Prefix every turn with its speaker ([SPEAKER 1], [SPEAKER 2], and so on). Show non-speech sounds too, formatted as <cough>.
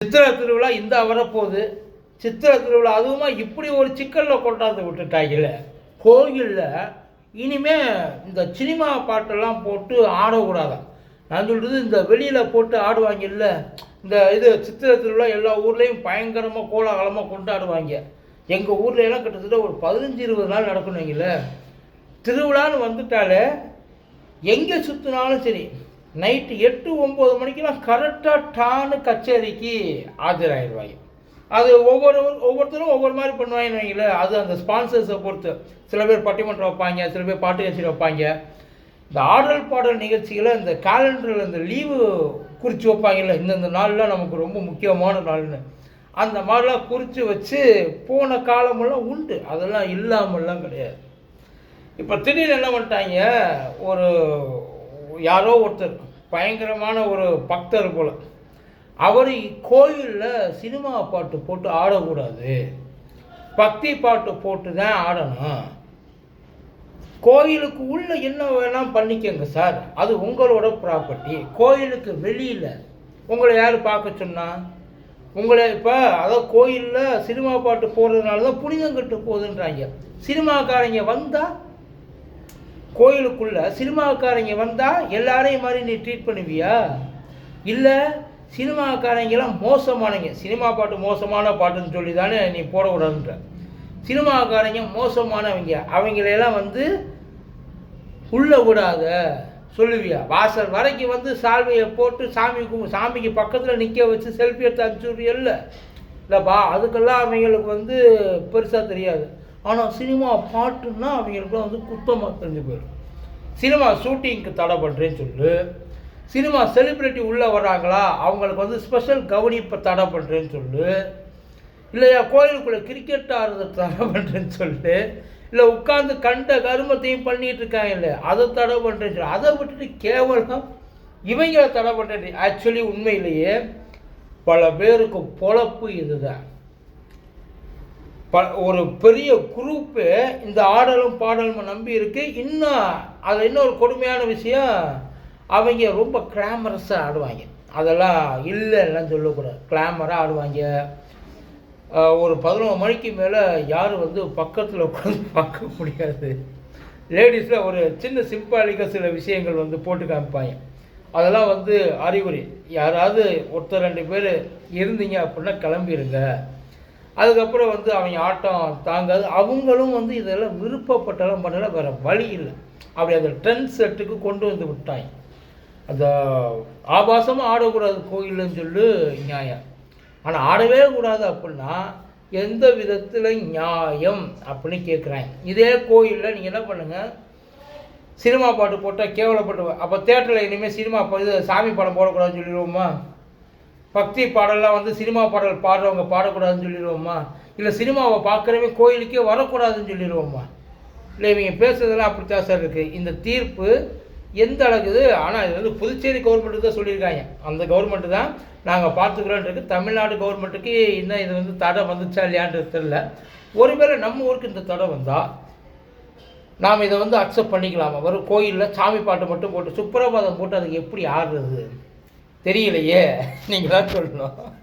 [SPEAKER 1] சித்திர திருவிழா இந்த வரப்போகுது. சித்திர திருவிழா அதுவுமா இப்படி ஒரு சிக்கலில் கொண்டாந்து விட்டுட்டாங்கல்ல கோயிலில் இனிமே இந்த சினிமா பாட்டெல்லாம் போட்டு ஆடக்கூடாதான் நான் சொல்கிறது இந்த வெளியில் போட்டு ஆடுவாங்கல்ல இந்த இது சித்திர திருவிழா எல்லா ஊர்லேயும் பயங்கரமாக கோலாகலமாக கொண்டாடுவாங்க. எங்கள் ஊர்ல எல்லாம் கிட்டத்தட்ட ஒரு பதினஞ்சு இருபது நாள் நடக்கணுங்கள திருவிழான்னு வந்துட்டாலே எங்கே சுற்றினாலும் சரி நைட்டு எட்டு ஒம்பது மணிக்கெல்லாம் கரெக்டாக டானு கச்சேரிக்கு ஆஜராகிடுவாங்க அது ஒவ்வொரு ஒவ்வொருத்தரும் ஒவ்வொரு மாதிரி பண்ணுவாங்கன்னு வைங்களேன் அது அந்த ஸ்பான்சர்ஸை பொறுத்து. சில பேர் பட்டிமன்றம் வைப்பாங்க சில பேர் பாட்டு கச்சேரி வைப்பாங்க. இந்த ஆடல் பாடல் நிகழ்ச்சிகளை இந்த காலண்டரில் இந்த லீவு குறித்து வைப்பாங்கல்ல இந்தந்த நாள்லாம் நமக்கு ரொம்ப முக்கியமான நாள்னு. அந்த மாதிரிலாம் குறித்து வச்சு போன காலமெல்லாம் உண்டு. அதெல்லாம் இல்லாமல்லாம் கிடையாது. இப்போ திடீர்னு என்ன பண்ணிட்டாங்க ஒரு யாரோ ஒருத்தர் பயங்கரமான ஒரு பக்தர் போல். அவர் கோயிலில் சினிமா பாட்டு போட்டு ஆடக்கூடாது. பக்தி பாட்டு போட்டு தான் ஆடணும். கோயிலுக்கு உள்ளே என்ன வேணால் பண்ணிக்கங்க சார். அது உங்களோட ப்ராப்பர்ட்டி. கோயிலுக்கு வெளியில் உங்களை யார் பார்க்க சொன்னா? உங்களை இப்போ அதாவது கோயிலில் சினிமா பாட்டு போடுறதுனால தான் புனிதம் கட்டு போகுதுன்றாங்க. சினிமாக்காரங்க வந்தால் கோயிலுக்குள்ள சினிமாக்காரங்க வந்தால் எல்லாரையும் மாதிரி நீ ட்ரீட் பண்ணுவியா? இல்லை சினிமாக்காரங்கெல்லாம் மோசமானங்க. சினிமா பாட்டு மோசமான பாட்டுன்னு சொல்லி தானே நீ போடக்கூடாதுன்ற. சினிமாக்காரங்க மோசமானவங்க. அவங்களையெல்லாம் வந்து உள்ள விடாத. சொல்லுவியா? வாசல் வரைக்கும் வந்து சால்வையை போட்டு சாமி சாமிக்கு பக்கத்தில் நிற்க வச்சு செல்ஃபி எடுத்து அனுப்பிச்சுடுறியல்ல இல்லைப்பா அதுக்கெல்லாம் அவங்களுக்கு வந்து பெருசாக தெரியாது. ஆனால் சினிமா பாட்டுன்னா அவங்களுக்குலாம் வந்து குத்தமாக தெரிஞ்சு போயிடும். சினிமா ஷூட்டிங்க்கு தடை பண்ணுறேன்னு சொல்லு. சினிமா செலிப்ரிட்டி உள்ளே வராங்களா அவங்களுக்கு வந்து ஸ்பெஷல் கவனிப்பை தடை பண்ணுறேன்னு சொல்லு. இல்லையா கோயிலுக்குள்ளே கிரிக்கெட் ஆடுறதை தடை பண்ணுறேன்னு சொல்லிட்டு இல்லை உட்காந்து கண்ட கருமத்தையும் பண்ணிகிட்டு இருக்காங்க இல்லை அதை தடை பண்ணுறேன்னு சொல்லி. அதை விட்டுட்டு கேவலம் இவங்களை தடை பண்ணுறேன் ஆக்சுவலி உண்மையிலேயே பல பேருக்கு பொழப்பு இதுதான். ப ஒரு பெரிய குரூப்பு இந்த ஆடலும் பாடலும் நம்பி இருக்கு. இன்னும் அதில் இன்னொரு கொடுமையான விஷயம் அவங்க ரொம்ப கிளாமரஸாக ஆடுவாங்க. அதெல்லாம் இல்லைலாம் சொல்லக்கூடாது. கிளாமராக ஆடுவாங்க. ஒரு பதினொரு மணிக்கு மேலே யாரும் வந்து பக்கத்தில் உட்காந்து <laughs> பார்க்க முடியாது. லேடிஸில் ஒரு சின்ன சிம்பாலிக்காக சில விஷயங்கள் வந்து போட்டு காமிப்பாங்க. அதெல்லாம் வந்து அறிகுறி. யாராவது ஒருத்தர் ரெண்டு பேர் இருந்தீங்க அப்படின்னா கிளம்பிடுங்க அதுக்கப்புறம் வந்து அவங்க ஆட்டம் தாங்காது. அவங்களும் வந்து இதெல்லாம் விருப்பப்பட்டெல்லாம் பண்ணல வேறு வழி இல்லை. அப்படி அந்த ட்ரெண்ட் செட்டுக்கு கொண்டு வந்து விட்டாங்க. அந்த ஆபாசமாக ஆடக்கூடாது கோயில்னு சொல்லி நியாயம். ஆனால் ஆடவே கூடாது அப்படின்னா எந்த விதத்தில் நியாயம் அப்படின்னு கேட்குறாங்க இதே கோயிலில் நீங்கள் என்ன பண்ணுங்கள் சினிமா பாட்டு போட்டால் கேவலப்பட்டு அப்போ தேட்டரில் இனிமேல் சினிமா இது சாமி படம் போடக்கூடாதுன்னு சொல்லிடுவோமா? பக்தி பாடல்லாம் வந்து சினிமா பாடல் பாடுறவங்க பாடக்கூடாதுன்னு சொல்லிடுவோமா இல்லை சினிமாவை பார்க்குறவங்க கோயிலுக்கே வரக்கூடாதுன்னு சொல்லிடுவோமா இல்லை இவங்க பேசுறதெல்லாம் அப்படித்தான் சார் இருக்குது இந்த தீர்ப்பு எந்த அளவுக்கு ஆனால் இது வந்து புதுச்சேரி கவர்மெண்ட்டு தான் சொல்லியிருக்காங்க. அந்த கவர்மெண்ட்டு தான் நாங்கள் பார்த்துக்கிறோன்றது. தமிழ்நாடு கவர்மெண்ட்டுக்கு இன்னும் இது வந்து தடை வந்துச்சா இல்லையான்றது தெரில ஒருவேளை நம்ம ஊருக்கு இந்த தடை வந்தால் நாம் இதை வந்து அக்செப்ட் பண்ணிக்கலாமா? வரும் கோயிலில் சாமி பாட்டு மட்டும் போட்டு சுப்பிரபாதம் போட்டு அதுக்கு எப்படி ஆடுறது? தெரியலையே. நீங்கள் தான் சொல்லணும்.